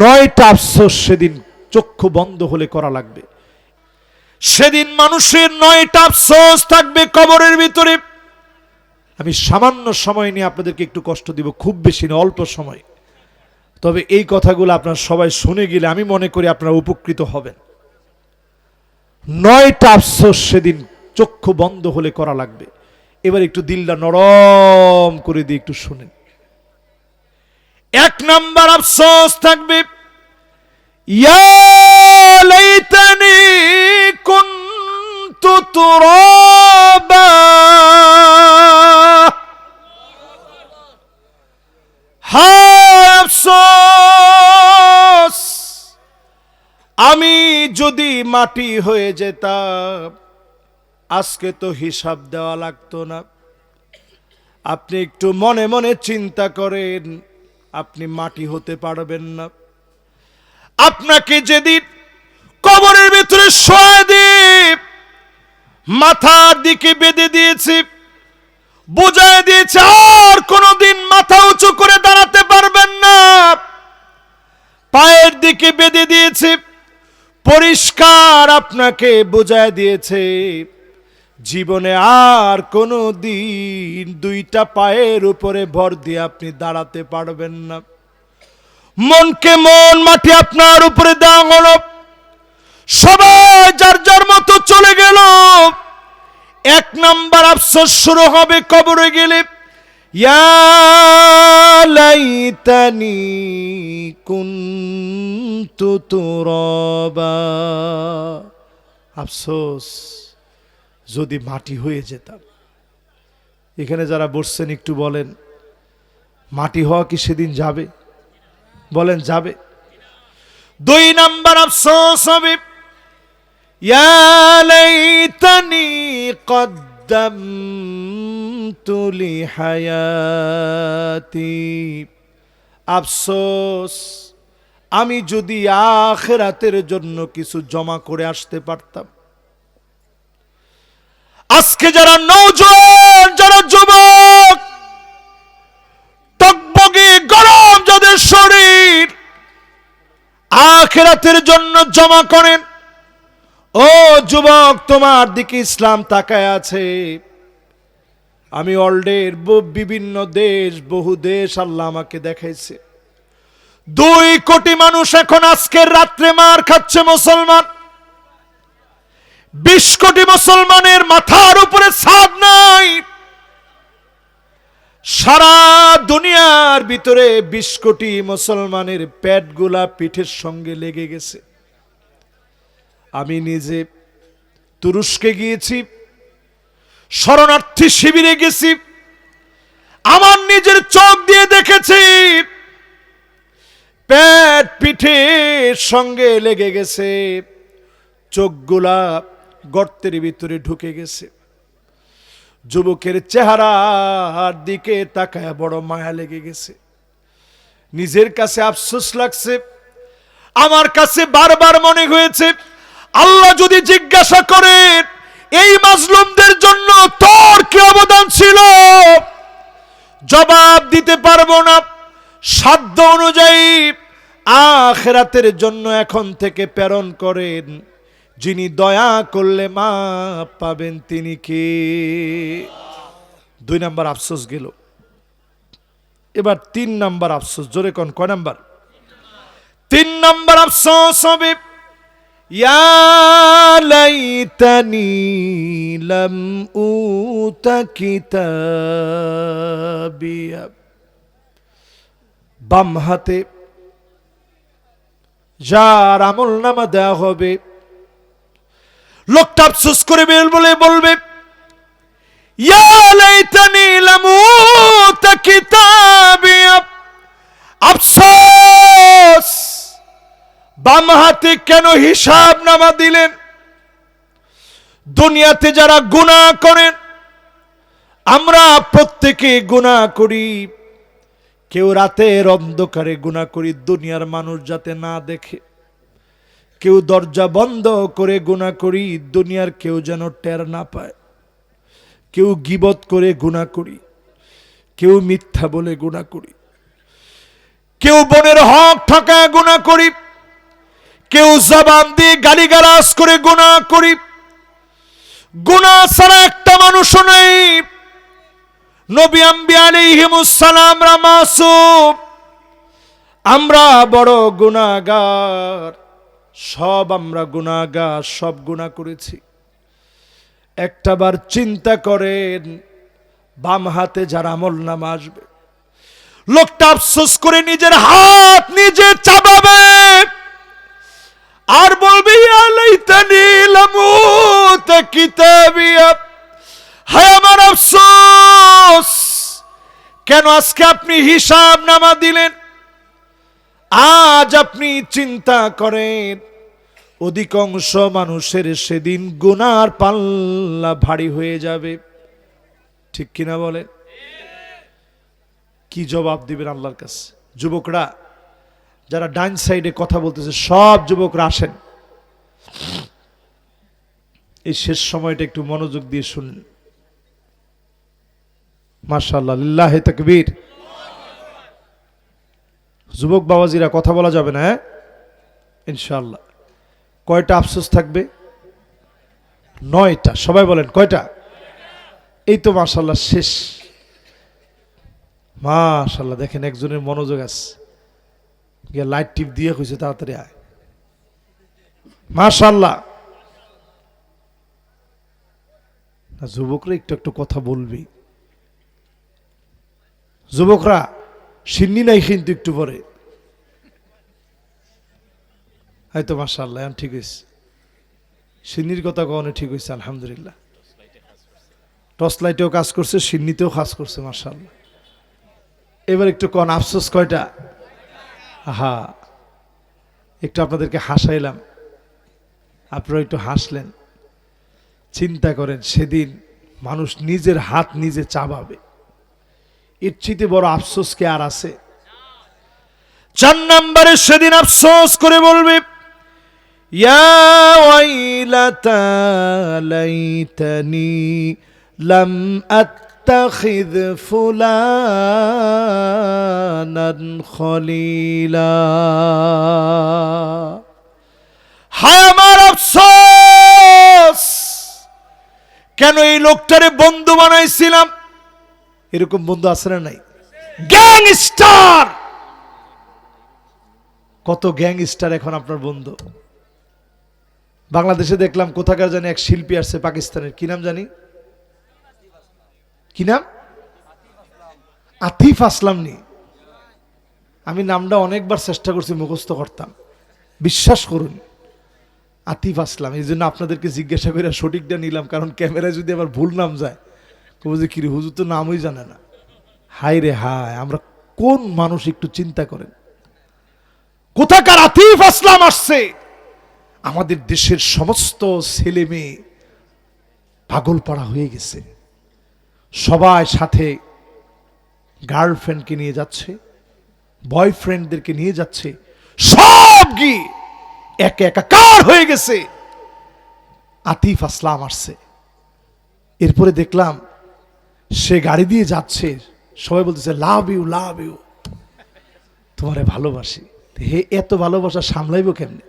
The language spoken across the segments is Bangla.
নয়টা আফসোস সেদিন চক্ষু বন্ধ হলে করা লাগবে। সেদিন মানুষের নয়টা আফসোস থাকবে কবরের ভিতরে। আমি সামান্য সময় নিয়ে আপনাদেরকে একটু কষ্ট দিব, খুব বেশি না, অল্প সময়। তবে এই কথাগুলো আপনার সবাই শুনে গেলে আমি মনে করি আপনারা উপকৃত হবেন। নয়টা আফসোস সেদিন চক্ষু বন্ধ হলে করা লাগবে। এবার একটু দিলটা নরম করে দিয়ে একটু শুনেন। এক নাম্বার আফসোস থাকবে। ইয়া লাইতানি কুনতু তুরাবা। হায় আফসোস, আমি যদি মাটি হয়ে যেতাম, আজকে তো হিসাব দেওয়া লাগতো না। আপনি একটু মনে মনে চিন্তা করেন আপনি মাটি হতে পারবেন না। আপনাকে যেদিন কবরের ভিতরে শোয়া দিয়ে মাথার দিকে বেঁধে দিয়েছি, বুঝায় দিয়েছে, আর কোনোদিন মাথা উঁচু করে দাঁড়াতে পারবেন না। পায়ের দিকে বেঁধে দিয়েছে, পরিষ্কার আপনাকে বোঝায় দিয়েছে। জীবনে আর কোনো দিন দুইটা পায়ের উপরে ভর দিয়ে আপনি দাঁড়াতে পারবেন না। মনকে মন মাটি আপনার উপরে দেওয়া হলো। সবাই যার যার মতো চলে গেল। এক নাম্বার আফসোস শুরু হবে কবরে গেলে। লাইতানি কুনতু তুরাবা। আফসোস। যদি মাটি হয়ে যেতাম। এখানে যারা বসছেন একটু বলেন, মাটি হওয়া কি সেদিন যাবে? বলেন, যাবে। দুই নাম্বার আফসোস হবে, ইয়া লাইতানি কদ্দামতু লিহায়াতি। আফসোস, আমি যদি আখেরাতের জন্য কিছু জমা করে আসতে পারতাম আজকে যারা নৌজওয়ান যারা যুবক, টকবগে, গরম যাদের শরীর, আখেরাতের জন্য জমা করেন, ও যুবক, তোমার দিকে ইসলাম তাকায় আছে। আমি অলরেড বিভিন্ন দেশ, বহু দেশ আল্লাহ আমাকে দেখাইছে। দুই কোটি মানুষ এখন আজকের রাত্রে মার খাচ্ছে মুসলমান। বিশ কোটি মুসলমানের মাথার উপরে ছাদ নাই। সারা দুনিয়ার ভিতরে বিশ কোটি মুসলমানের পেটগুলা পিঠের সঙ্গে লেগে গেছে। আমি নিজে তুরস্কে গিয়েছি, শরণার্থী শিবিরে গেছি, আমার নিজের চোখ দিয়ে দেখেছি, পেট পিঠের সঙ্গে লেগে গেছে, চোখগুলা গর্তের ভিতরে ঢুকে গেছে। যুবকের চেহারার দিকে তাকায় বড় মায়া লেগে গেছে। নিজের কাছে আফসোস লাগছে। আমার কাছে বারবার মনে হয়েছে, আল্লাহ যদি জিজ্ঞাসা করেন, এই মাজলুমদের জন্য তোর কি অবদান ছিল? জবাব দিতে পারব না। সাধ্য অনুযায়ী আখেরাতের জন্য এখন থেকে প্রেরণ করেন। যিনি দয়া করলে মা পাবেন তিনি কে? দুই নাম্বার আফসোস গেল। এবার তিন নাম্বার আফসোস, জোরে কোন কয় নাম্বার? তিন নাম্বার আফসোস হবে লাইতানি লাম বাম হাতে যার আমল নামা দেওয়া হবে লোকটা আফসোস করে বের বলে বলবে আফসোস! বাম হাতে কেন হিসাব নামা দিলেন? দুনিয়াতে যারা গুণা করেন, আমরা প্রত্যেকে গুণা করি। কেউ রাতের অন্ধকারে গুণা করি, দুনিয়ার মানুষ যাতে না দেখে। কেউ দরজা বন্ধ করে গুণা করি, দুনিয়ার কেউ যেন টের না পায়। কেউ গিবত করে গুণা করি, কেউ মিথ্যা বলে গুণা করি। কেউ বোনের হক ঠকায় গুণা করি, কেউ জবাব দিয়ে গালিগালাজ করে গুণা করি। গুণা ছাড়া একটা মানুষও নেই। নবী আমরা বড় গুণাগার সব আমরা গুণাগার সব গুণা করেছি। একটাবার চিন্তা করেন, বাম হাতে যার আমল নাম আসবে। লোকটা আফসোস করে নিজের হাত নিজে চাবাবে। আর বলবি আমার আফসোস, কেন আজকে আপনি হিসাব নামা দিলেন? আজ আপনি চিন্তা করেন, অধিকাংশ মানুষের সেদিন গুনার পাল্লা ভারী হয়ে যাবে। ঠিক কিনা বলে? কি জবাব দিবেন আল্লাহর কাছে? যুবকরা, যারা ডাইন সাইডে কথা বলতেছে, সব যুবকরা আসেন। এই শেষ সময়টা একটু মনোযোগ দিয়ে শুনুন মার্শাল্লাহ লিল্লাহ তাকবীর। যুবক বাবাজিরা কথা বলা যাবে না হ্যাঁ? ইনশাল্লাহ কয়টা আফসোস থাকবে? নয়টা। সবাই বলেন, কয়টা? এই তো মাশাল্লাহ শেষ। মাশাল্লাহ দেখেন একজনের মনোযোগ আছে। গিয়ে লাইট টিপ দিয়ে কইছে, তাড়াতাড়ি আয়। মাশাল্লাহ যুবকরা একটু একটু কথা বলবি যুবকরা সিন্নি নাই কিন্তু একটু পরে। হয়তো মাশাল্লাহ এখন ঠিক হয়েছে সিন্নির কথা কখনো ঠিক হয়েছে আলহামদুলিল্লাহ। টর্চ লাইটেও কাজ করছে, সিন্নিতেও কাজ করছে মাশাল্লাহ এবার একটু কন, আফসোস কয়টা? হা একটু আপনাদেরকে হাসাইলাম। আপনারা একটু হাসলেন। চিন্তা করেন, সেদিন মানুষ নিজের হাত নিজে চাবাবে। এর চেয়ে বড় আফসোস কে আর আছে? চার নম্বরে সেদিন আফসোস করে বলবে লাম আত্তাখিদ ফুলানান খলিলা। হায় আমার আফসোস! কেন এই লোকটারে বন্ধু বানাইছিলাম? এরকম বন্ধু আছে না নাই? গ্যাংস্টার কত গ্যাংস্টার এখন আপনার বন্ধু। বাংলাদেশে দেখলাম কোথাকার জানি এক শিল্পী আসছে পাকিস্তানের। কি নাম জানি? কি নাম? আতিফ আসলাম নি। আমি নামটা অনেকবার চেষ্টা করছি মুখস্থ করতাম। বিশ্বাস করুন আতিফ আসলাম। এই জন্য আপনাদেরকে জিজ্ঞাসা করে সঠিকটা নিলাম কারণ ক্যামেরায় যদি আবার ভুল নাম যায় যে কিরে হুজুর তো নামই জানে না। হাই রে হায়, আমরা কোন মানুষ একটু চিন্তা করেন? কোথাকার আতিফ আসলাম আসছে? আমাদের দেশের সমস্ত ছেলে মেয়ে পাগল পাড়া হয়ে গেছে। সবাই সাথে গার্লফ্রেন্ডকে নিয়ে যাচ্ছে, বয়ফ্রেন্ডদেরকে নিয়ে যাচ্ছে। সব গিয়ে একে একাকার হয়ে গেছে? আতিফ আসলাম আসছে। এরপরে দেখলাম সে গাড়ি দিয়ে যাচ্ছে। সবাই বলতেছে লাভ ইউ লাভ ইউ তোমারে ভালোবাসি। হে, এত ভালোবাসা সামলাইব কেমনে?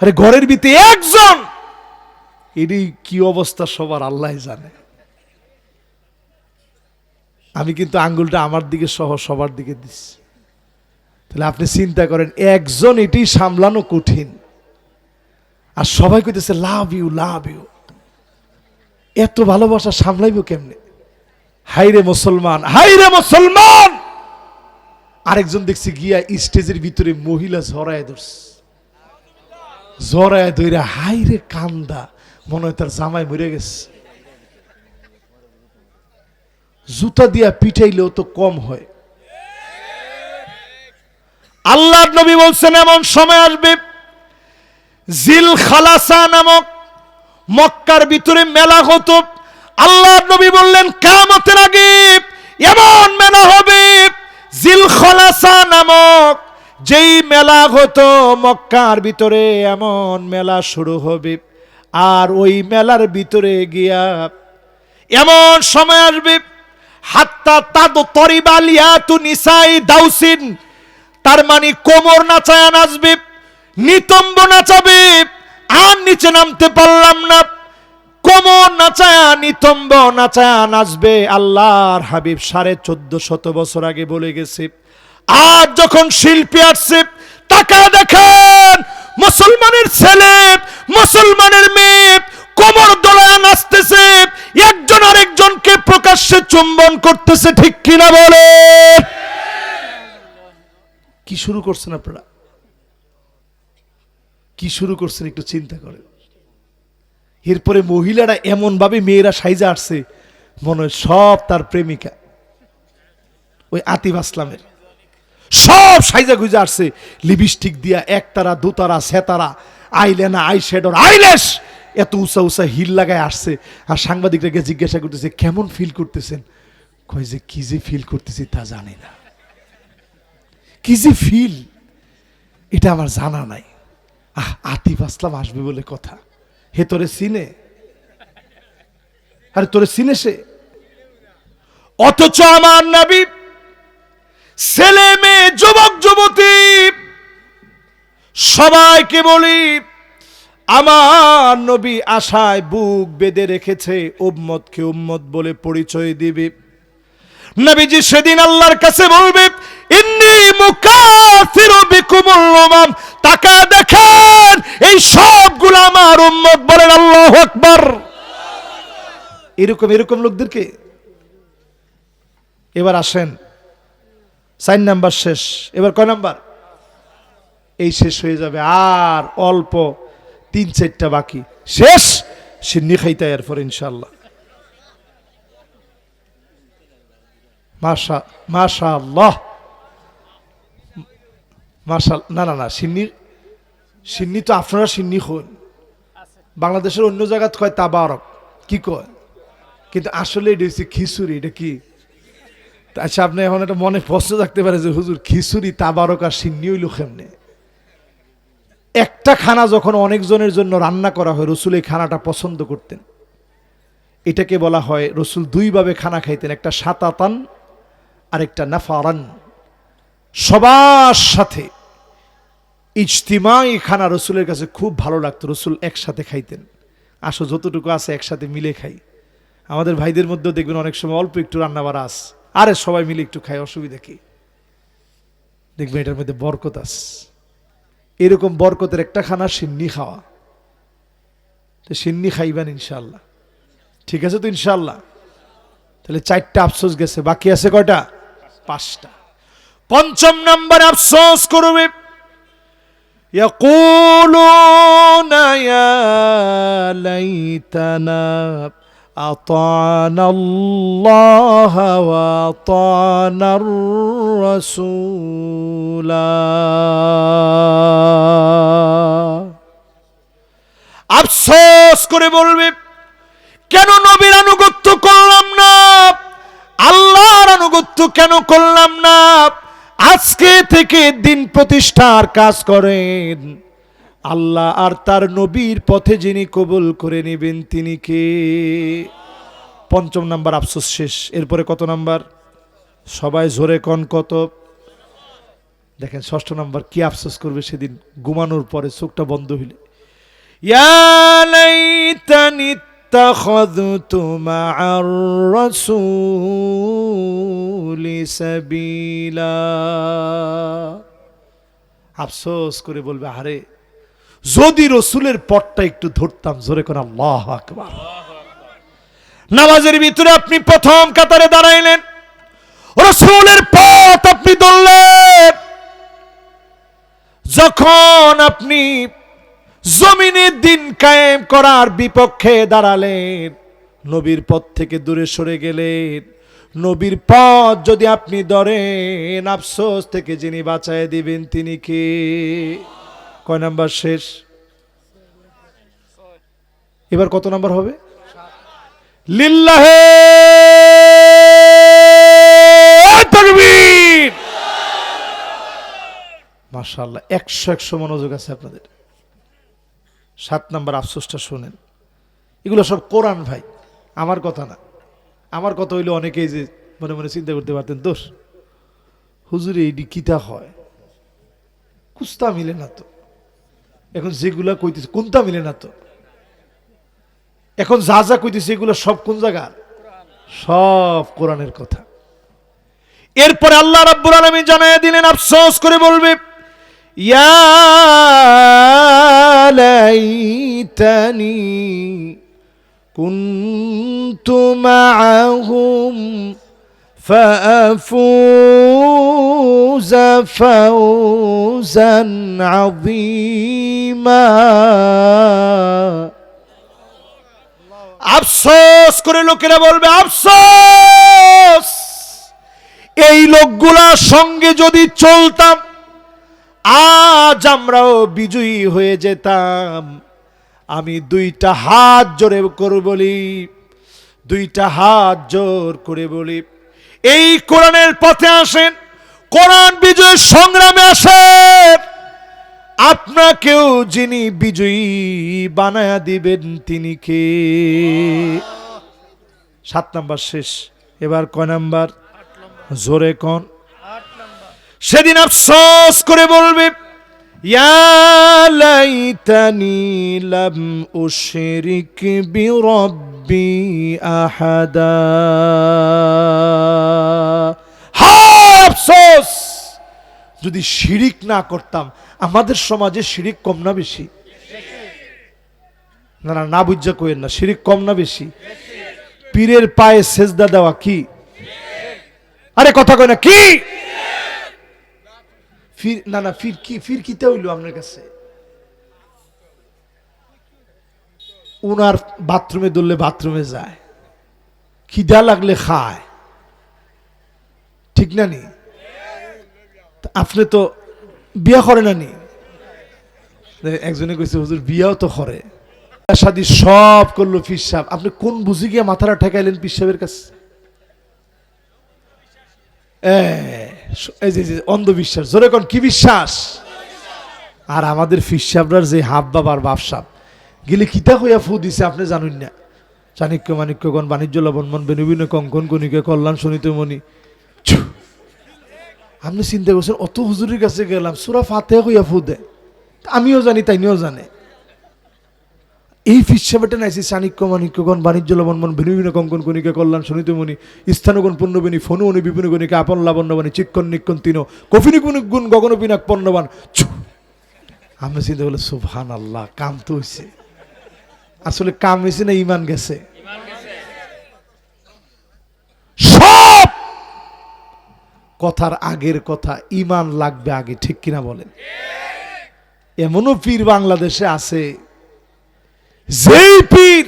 আরে ঘরের ভিতরে একজন! এরই কি অবস্থা সবার, আল্লাহ জানে। আমি কিন্তু আঙ্গুলটা আমার দিকে সহ সবার দিকে দিচ্ছি তাহলে আপনি চিন্তা করেন, একজন এটি সামলানো কঠিন। আর সবাই কইতেছে লাভ ইউ লাভ ইউ এত ভালোবাসা সামলাইব কেমনে? হাইরে মুসলমান হাইরে মুসলমান! আরেকজন দেখছি গিয়া স্টেজের ভিতরে মহিলা ঝরায় ধরছে। ঝরায় ধইরা হাইরে কান্দা, মনে হয় তার জামাই মরে গেছে। জুতা দিয়া পিঠাইলেও তো কম হয়। আল্লাহ নবী বলছেন, এমন সময় আসবে। জিল খালাসা নামক মক্কার ভিতরে মেলা হতো। আল্লাহ নবী বললেন, কামতের আগে এমন মেলা হবে জিল খালাসা নামক যেই মেলা হতো, মক্কার ভিতরে এমন মেলা শুরু হবে। আর ওই মেলার ভিতরে গিয়া এমন সময় আসবে, হাত্তা তাদ তরিবালিয়াতু নিসাই দাউসিন। তার মানে কোমর নাচায়া নাচবে, নিতম্ব নাচাবে আর নিচে নামতে পারলাম না। কোমর নাচায়া নিতম্ব নাচায়া নাচবে আল্লাহর হাবিব সাড়ে চোদ্দ শত বছর আগে বলে গেছে। আর যখন শিল্পী আসছে তাকা দেখেন, মুসলমানের ছেলে, মুসলমানের মেয়ে, কোমর দোলায় নাচতেছে। একজন আরেকজনকে প্রকাশ্যে চুম্বন করতেছে, ঠিক কিনা বলে কি শুরু করছেন আপনারা? কি শুরু করছেন একটু চিন্তা করে এরপরে মহিলারা এমন ভাবে মেয়েরা সাইজা আসছে, মনে হয় সব তার প্রেমিকা। ওই আতিফ আসলামের। সব সাইজা গুজা আসছে, লিপস্টিক দিয়া একতারা, দুতারা সেতারা আইলেনা আই শ্যাডোর আইলেস এত উঁচা উঁচা হিল লাগায় আসছে। আর সাংবাদিকরাকে জিজ্ঞাসা করতেছে, কেমন ফিল করতেছেন? কয় যে, কি যে ফিল করতেছি তা জানি না। কি যে ফিল এটা আমার জানা নাই। আতিফ আসলাম আসবে বলে কথা। হে তোরে সিনে আরে তোরে সিনে সে? অথচ আমার নবী ছেলে, মেয়ে, যুবক, যুবতী, সবাইকে বলি, আমার নবী আশায় বুক বেঁধে রেখেছে, উম্মতকে উম্মত বলে পরিচয় দিবে। নবীজি সেদিন আল্লাহর কাছে বলবে, ইন্নি মুকাফিরু বিকুমুল উমাম। তাকা দেখেন, এই সবগুলো আমার উম্মত বলেন আল্লাহু আকবার। এরকম এরকম লোকদেরকে? এবার আসেন সাইন নাম্বার শেষ। এবার কয় নাম্বার? এই শেষ হয়ে যাবে, আর অল্প তিন চারটা বাকি। শেষ? সিন্নি খাইতে এরপর ইনশাল্লাহ মাশা মাশা আল্লাহ মাশাল না না না সিন্নি সিন্নি তো আপনারা সিন্নি হন বাংলাদেশের অন্য জায়গাত কয় তাবারক কি কয়? কিন্তু আসলে এটা হচ্ছে খিচুড়ি এটা কি? আচ্ছা আপনি এখন একটা মনে প্রশ্ন থাকতে পারে যে হুজুর খিচুড়ি তাবারক আর সিন্নি হইল কেমনে? একটা খানা যখন অনেকজনের জন্য রান্না করা হয় রসুল এই খানাটা পছন্দ করতেন। এটাকে বলা হয় রসুল দুইভাবে খানা খাইতেন একটা সাতাতান আর একটা নাফারান। সবার সাথে ইজতিমাই খানা রসুলের কাছে খুব ভালো লাগতো, রসুল একসাথে খাইতেন। আসো, যতটুকু আছে একসাথে মিলে খাই। আমাদের ভাইদের মধ্যেও দেখবেন অনেক সময় অল্প একটু রান্না বাড়া আস। আরে, সবাই মিলে একটু খাই অসুবিধা কি? দেখবেন এটার মধ্যে বরকত আস এরকম বরকতের একটা খানা সিন্নি খাওয়া। তো সিন্নি খাইবেন ইনশাল্লাহ ঠিক আছে তো ইনশাল্লাহ তাহলে চারটা আফসোস গেছে। বাকি আছে কয়টা? পাঁচটা পঞ্চম নাম্বার আফসোস করবে يقولون يا ليتنا أطعنا الله وأطعنا الرسول আফসোস করে বলবে কেন নবীর আনুগত্য করলাম না আল্লাহর আনুগত্য কেন করলাম না? আজকে থেকে দিন প্রতিষ্ঠার কাজ করেন। আল্লাহ আর তার নবীর পথে যিনি কবুল করে নেবেন, তিনি কে? পঞ্চম নাম্বার আফসোস শেষ। এরপরে কত নাম্বার? সবাই জোরে কন কত? দেখেন, ষষ্ঠ নাম্বার, কি আফসোস করবে সেদিন। ঘুমানোর পরে চোখটা বন্ধ হইলে। ইয়ালাইতানি اتخذت مع الرسول سبيلا আফসোস করে বলবে আরে যদি রসুলের পথটা একটু ধরতাম জোরে করে আল্লাহ আকবার নামাজের ভিতরে আপনি প্রথম কাতারে দাঁড়াইলেন রসুলের পথ আপনি ধরলেন যখন আপনি জমিনে দিন কায়েম করার বিপক্ষে দাঁড়ালেন। নবীর পথ থেকে দূরে সরে গেলেন। নবীর পথ যদি আপনি ধরেন, আফসোস থেকে যিনি বাঁচায় দিবেন তিনি কে? কয় নাম্বার শেষ? এবার কত নাম্বার হবে? লিল্লাহে তাকবীর। মাশাআল্লাহ, একশো একশো মনোযোগ আছে আপনাদের। সাত নাম্বার আফসোসটা শোনেন। এগুলো সব কোরআন ভাই, আমার কথা না। আমার কথা হইলে অনেকেই যে মনে মনে চিন্তা করতে পারতেন, দোষ, হুজুরে এইটি কিতা হয়? কুস্তা মিলে না তো। এখন যেগুলা কইতেছে, কোনটা মিলে না তো? এখন যা যা কইতেছে, এগুলো সব কোন জায়গার সব কোরআনের কথা। এরপরে আল্লাহ রাব্বুল আলামিন জানায় দিলেন, আফসোস করে বলবে ইয়া লাইতানি কুনতু মাআহুম فأفوز فوزا عظيما আফসোস করে লোকেরা বলবে আফসোস এই লোকগুলার সঙ্গে যদি চলতাম আজ আমরাও বিজয়ী হয়ে যেতাম। আমি দুইটা হাত জোরে করে বলি, দুইটা হাত জোর করে বলি। এই কোরআনের পথে আসেন, কোরআন বিজয়ের সংগ্রামে আসেন আপনাকেও যিনি বিজয়ী বানায়া দিবেন, তিনি কে? সাত নাম্বার শেষ। এবার কয় নাম্বার? জোরে কন। সেদিন আফসোস করে বলবে যদি শিরিক না করতাম, আমাদের সমাজে শিরিক কম না বেশি? না না না বুঝা কইেন না, শিরিক কম না বেশি? পীরের পায়ে সেজদা দেওয়া কি? আরে কথা কয় না, কি? ফির, না না, ফির কি হইল আপনার কাছে? উনার বাথরুমে দৌড়লে বাথরুমে যায়, খিদা লাগলে খায়। ঠিক না নি? আপনি তো বিয়া করে না নি? একজনে কইছে, হুজুর, বিয়াও তো করে। শাদি সব করল পিসাব আপনি কোন বুঝি গিয়ে মাথাটা ঠেকাইলেন পিসাবের কাছে? অন্ধবিশ্বাস। জোরে কোন, কি বিশ্বাস? আর আমাদের ফিসাবরার যে হাব বাবার বাপসাপ গেলে কিতা হইয়া ফু দিছে আপনি জানুন না। চাণক্য মাণিক্যগণ, বাণিজ্য লবণমন বেনুবিন কঙ্কন কণিকে কল্যাণ মণি। আপনি চিন্তা করছেন, অত হুজুরের কাছে গেলাম, সুরা ফাতে হইয়া ফু দে আমিও জানি, তাইনিও জানে। এই ফিসাবেটা নাইছি চাণিক্য মাণিক্যগণ বাণিজ্য লবণমন ভিন্ন কঙ্কন, কণিকা, কল্যাণ শনিতমণি স্থানগণ পণ্যবিনী ফনুমণি বিপিন গণিকা, আপন লাবণ্যবাণী চিক্কন, নিক্কন তিন কফিনি, গুণ গুণ, গগন পিনাক পণ্যবান ছু! আমরা চিন্তা করলে সুভান আল্লাহ কাম তো হয়েছে আসলে কাম হয়েছে না ইমান গেছে? সব কথার আগের কথা, ইমান লাগবে আগে, ঠিক কিনা বলেন? এমনও পীর বাংলাদেশে আছে যেই পীর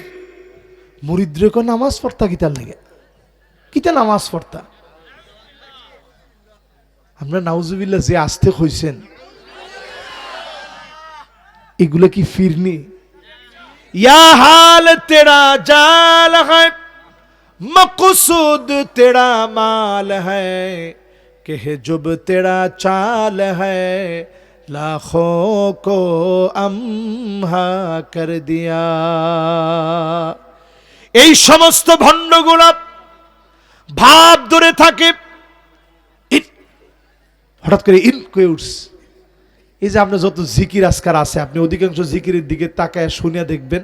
মুরিদ্রে নামাজ পড়তা কিতার লাগে কিতা নামাজ পড়তা আমরা নাউজুবিল্লা যে আসতে হইছেন এগুলো কি ফিরনি ইয়া হাল তেরা জাল है मकसूद तेरा माल है कि जुब तेरा चाल है लाखों को अम्हा कर दिया এই সমস্ত ভণ্ডগুলা ভাব ধরে থাকে ইট, হঠাৎ করে ইন কয়ে উঠছে এই যে আপনার যত জিকির আজকার আছে আপনি অধিকাংশ জিকিরের দিকে তাকায় শুনিয়া দেখবেন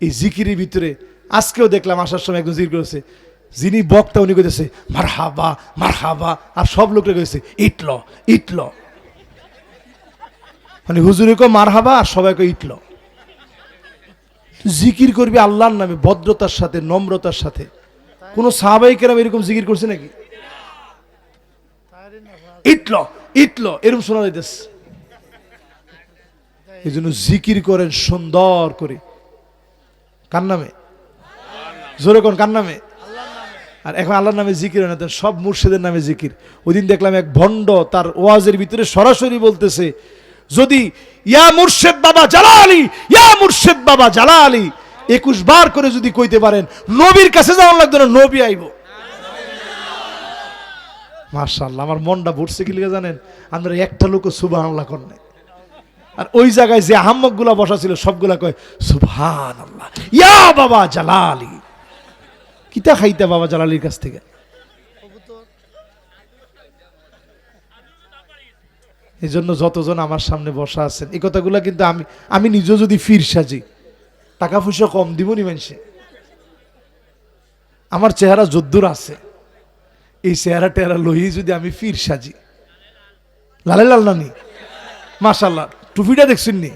এই জিকিরের ভিতরে আজকেও দেখলাম আসার সময় একজন জিকির করেছে যিনি বক্তা উনি কইতেছে মার হাবা মার হাবা আর সব লোকরা কইছে ইটল ইটল মানে হুজুরে কো মার হাবা আর সবাই কো ইটল জিকির করবি আল্লাহর নামে, ভদ্রতার সাথে, নম্রতার সাথে। কোন সাহাবাই কেরাম এরকম জিকির করছে নাকি? ইটল ইটল এরকম শোনা যাইতেছে। এই জন্য জিকির করেন সুন্দর করে। কার নামে? জোরে কোন, কার নামে? আর এখন আল্লাহর নামে জিকির হয় না সব মুর্শিদের নামে জিকির। ওই দিন দেখলাম এক ভণ্ড তার ওয়াজের ভিতরে সরাসরি বলতেছে যদি ইয়া মুর্শেদ বাবা জালা আলী ইয়া মুর্শেদ বাবা জালা আলী একুশ বার করে যদি কইতে পারেন, নবীর কাছে যাওয়ার লাগতো না, নবী আইব। মার্শাল্লাহ আমার মনটা ভরছে কি জানেন? আমরা একটা লোক সুবাহ আল্লাহ করেন আর ওই জায়গায় যে আহম্মকগুলা বসা ছিল, সবগুলা কয় সুবহান আল্লাহ ইয়া বাবা জালালি। কিতা খাইতে বাবা জালালির কাছ থেকে? এই জন্য যতজন আমার সামনে বসা আছেন, এই কথাগুলো কিন্তু আমি আমি নিজেও যদি ফির সাজি, টাকা পয়সা কম দিব নি মানুষে। আমার চেহারা যদ্দুর আছে, এই চেহারা টেহারা লই যদি আমি ফির সাজি। লালে লাল নানি? মাশাল্লাহ টুপিটা দেখছেন নি?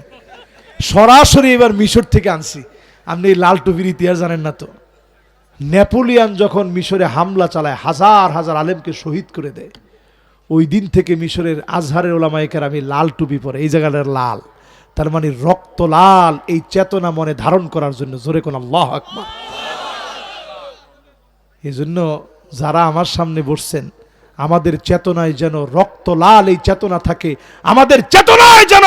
সরাসরি এবার মিশর থেকে আনছি। আপনি এই লাল টুপির ইতিহাস জানেন না তো? নেপোলিয়ান যখন মিশরে হামলা চালায়, হাজার হাজার আলেমকে শহীদ করে দেয়। ওই দিন থেকে মিশরের আজহারের ওলামাইকার আমি লাল টুপি পরে, এই জায়গাটার লাল। তার মানে রক্ত লাল, এই চেতনা মনে ধারণ করার জন্য জোরে কোন আল্লাহ আকবার। এই জন্য যারা আমার সামনে বসছেন, আমাদের চেতনায় যেন রক্ত লাল এই চেতনা থাকে, আমাদের চেতনায় যেন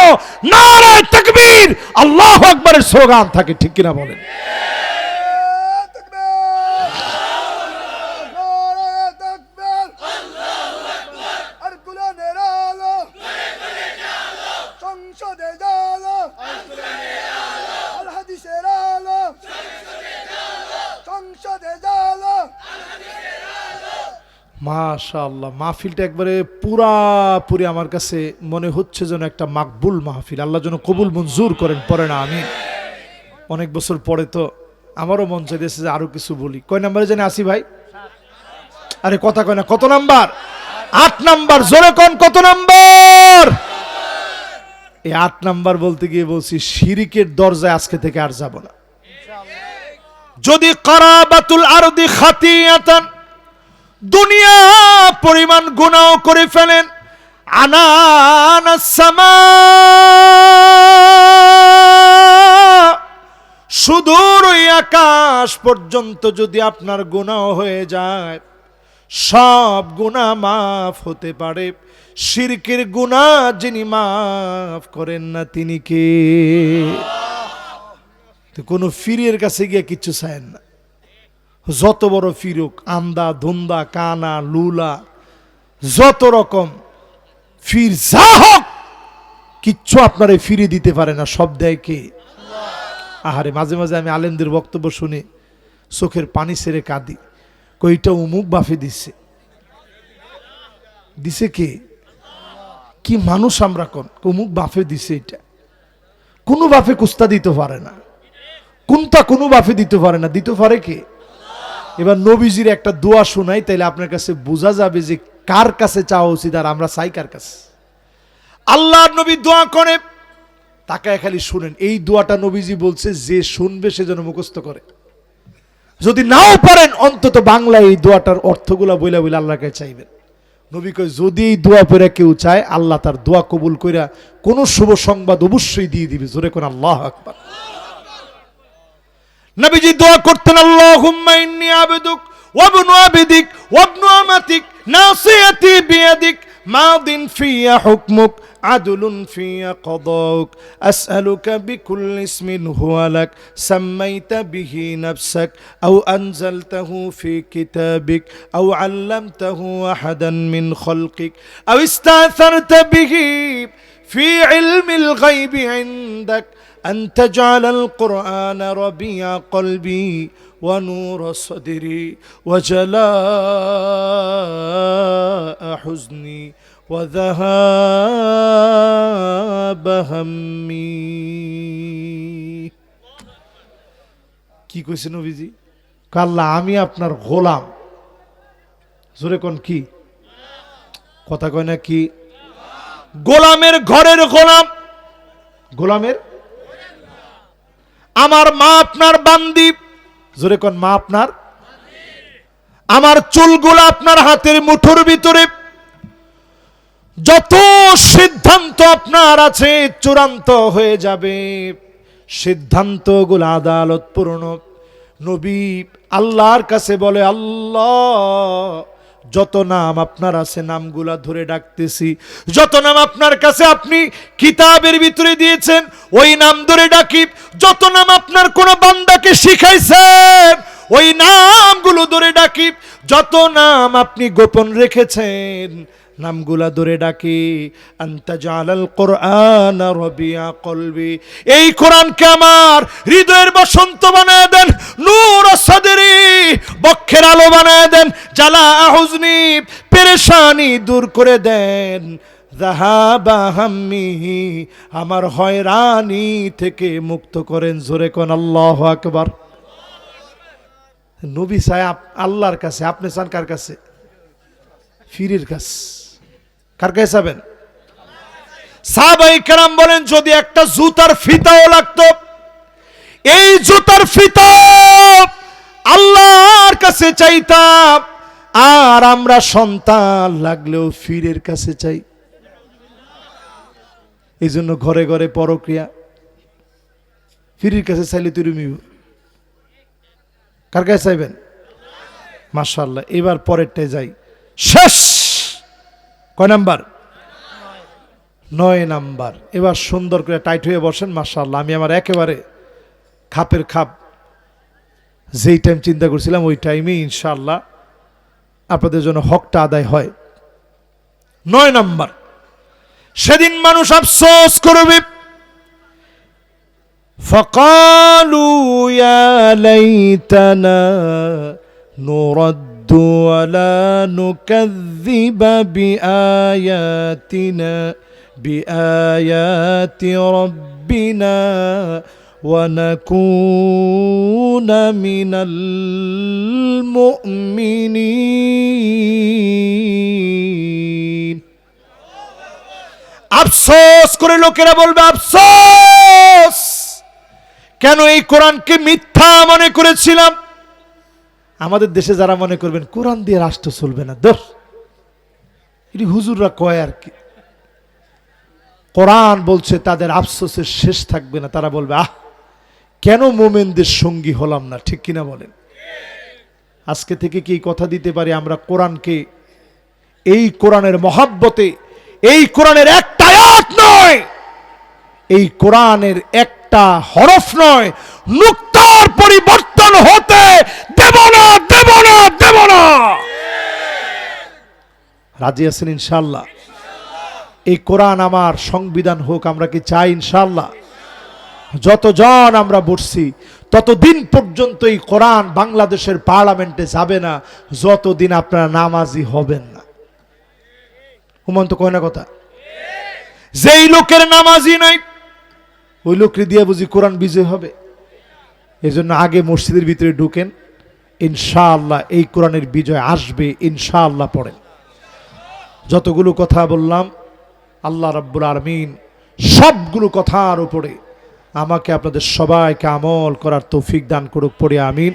নারায় তাকবীর আল্লাহ আকবরের স্লোগান থাকে, ঠিক কিনা বলেন? জালো আল হাদিসের আলো সংসদে জালো মাশাআল্লাহ, মাহফিলটা একবারে পুরাপুরি আমার কাছে মনে হচ্ছে যেন একটা মাকবুল মাহফিল। আল্লাহ যেন কবুল মঞ্জুর করেন পরে না আমি অনেক বছর পরে তো আমারও মন চাইতেছে যে আরও কিছু বলি। কয় নাম্বারে জানে আসি ভাই? আরে কথা কয় না, কত নাম্বার? আট নাম্বার, জোরে কোন কত নাম্বার? এই আট নাম্বার বলতে গিয়ে বলছি, শিরিকের দরজায় আজকে থেকে আর যাব না। যদি করাবাতুল আরদি দুনিয়া পরিমাণ গুণাও করে ফেলেন আনানাসমা ওই আকাশ পর্যন্ত যদি আপনার গুণাও হয়ে যায় সব গুণা মাফ হতে পারে। শিরকের গুণা যিনি মাফ করেন না তিনি কে? তো কোনো ফিরের কাছে গিয়ে কিচ্ছু চায়েন না। যত বড় ফিরুক, আন্দা, ধুন্দা, কানা, লুলা, যত রকম ফির যা হোক, কিচ্ছু আপনারে ফিরে দিতে পারে না, সব দেয় কে? আহারে, মাঝে মাঝে আমি আলেমদের বক্তব্য শুনে, চোখের পানি সেরে কাঁদি। কইটা উমুক বাফে দিছে। দিছে কে? কি মানুষ আমরা কোন? উমুক বাফে দিছে এটা। কোনো বাফে কুস্তা দিতে পারে না। কোনটা কোনো বাফে দিতে পারে না। দিতে পারে কে? এবার নবীজির একটা দোয়া শোনাই, তাইলে আপনার কাছে বোঝা যাবে যে কার কাছে চাওয়া উচিত আর আমরা চাই কার কাছে। আল্লাহ নবী দোয়া করে। তাকায় খালি শুনেন, এই দোয়াটা নবীজি বলছে, যে শুনবে সে যেন মুখস্থ করে। যদি নাও পারেন, অন্তত বাংলায় এই দোয়াটার অর্থগুলা বইলা বইলা আল্লাহকে চাইবেন। নবী কয়, যদি এই দোয়া পড়ে কেউ চায়, আল্লাহ তার দোয়া কবুল কইরা কোন শুভ সংবাদ অবশ্যই দিয়ে দিবে। জোরে কোন আল্লাহ আকবার। নবীজি দোয়া করতেন আল্লাহ ইন্নী আবদুক, ওয়াবনু আবিদিক, ওয়াবনু আমাতিক, নাসিয়াতি বিয়াদিক, মাদিন ফিয়া হুকমুক عدل في قضاؤك. أسألك بكل اسم هو لك. سميت به نفسك أو أنزلته في كتابك أو علمته أحدا من خلقك أو استأثرت به في علم الغيب عندك. أن تجعل القرآن ربيع قلبي ونور صدري وجلاء حزني وذهاب همي কি কইছে নবীজি কাল্লা আমি আপনার গোলাম জোরে কোন কি কথা কয় না কি গোলামের ঘরের গোলাম গোলামের আমার মা আপনার বান্দি জোরে কোন মা আপনার আমার চুলগুলো আপনার হাতের মুঠোর ভিতরে যত সিদ্ধান্ত আপনার আছে চূড়ান্ত হয়ে যাবে। সিদ্ধান্তগুলো আদালত পূর্ণ। নবী আল্লাহর কাছে বলে, আল্লাহ, যত নাম আপনার আছে নামগুলা ধরে ডাকতেছি। যত নাম আপনার কাছে আপনি কিতাবের ভিতরে দিয়েছেন, ওই নাম ধরে ডাকি। যত নাম আপনার কোন বান্দাকে শিখাইছেন, ওই নামগুলো ধরে ডাকি। যত নাম আপনি গোপন রেখেছেন নামগুলা ধরে ডাকি, আন্তা কোরআন রবিয়া কলবি। এই কোরআনকে আমার হৃদয়ের বসন্ত বানায় দেন, নূর সদরি বক্ষের আলো বানায় দেন জালা আহুজনি পেরেশানি দূর করে দেন। আমার হয়রানি থেকে মুক্ত করেন, জোরে কোন আল্লাহ আকবার। নবী সাহেব, আল্লাহর কাছে, আপনি চান কাছে? ফিরির কাছে। কার কাছে যাবেন সাহাবাই কেরাম বলেন, যদি একটা জুতার ফিতাও লাগতো, এই জুতার ফিতা আল্লাহর কাছে চাইতাম, আর আমরা সন্তান লাগলেও ফিরের কাছে চাই। এই জন্য ঘরে ঘরে পরক্রিয়া। ফিরির কাছে চাইলে তুই রুমিব কার কাছে চাইবেন? মাশাল্লাহ এবার পরেরটায় যাই। শেষ! কয় নাম্বার নয় নাম্বার এবার সুন্দর করে টাইট হয়ে বসেন মাশাল্লাহ আমি আমার একেবারে খাপের খাপ যেই টাইম চিন্তা করছিলাম ওই টাইমে ইনশাল্লাহ আপনাদের জন্য হকটা আদায় হয় নয় নাম্বার সেদিন মানুষ আফসোস করবে فقالوا يا ليتنا نرد ولا نكذب بآياتنا بآيات ربنا ونكون من المؤمنين আফসোস করে লোকেরা বলবে আফসোস কেন এই কোরআনকে মিথ্যা মনে করেছিলাম আমাদের দেশে যারা মনে করবেন, কোরআন দিয়ে রাষ্ট্র চলবে না। দোষ এটি হুজুররা কয় আর কি? কোরআন বলছে, তাদের আফসোসের শেষ থাকবে না। তারা বলবে, আহ, কেন মোমেনদের সঙ্গী হলাম না? ঠিক কিনা বলেন? আজকে থেকে কি কথা দিতে পারি আমরা কোরআনকে? এই কোরআনের মহাব্বতে, এই কোরআনের একটা নয়, এই কোরআনের একটা হরফ নয় নুক্তার পরিবর্তন হতে দেব না দেব না দেব না। রাজি আছেন ইনশাল্লাহ এই কোরআন আমার সংবিধান হোক, আমরা কি চাই ইনশাল্লাহ যতজন আমরা বসছি, ততদিন পর্যন্ত এই কোরআন বাংলাদেশের পার্লামেন্টে যাবে না, যতদিন আপনারা নামাজি হবেন না। হুমন্ত কয় না কথা? যেই লোকের নামাজি নাই ওই লোকরে দিয়ে বুঝি কোরআন বিজয় হবে। এজন্য আগে মসজিদের ভিতরে ঢুকেন, ইনশাআল্লাহ এই কোরআনের বিজয় আসবে, ইনশাআল্লাহ পড়েন। যতগুলো কথা বললাম, আল্লাহ রাব্বুল আলমিন সবগুলো কথার উপরে আমাকে আপনাদের সবাইকে আমল করার তৌফিক দান করুক, পড়ে আমিন।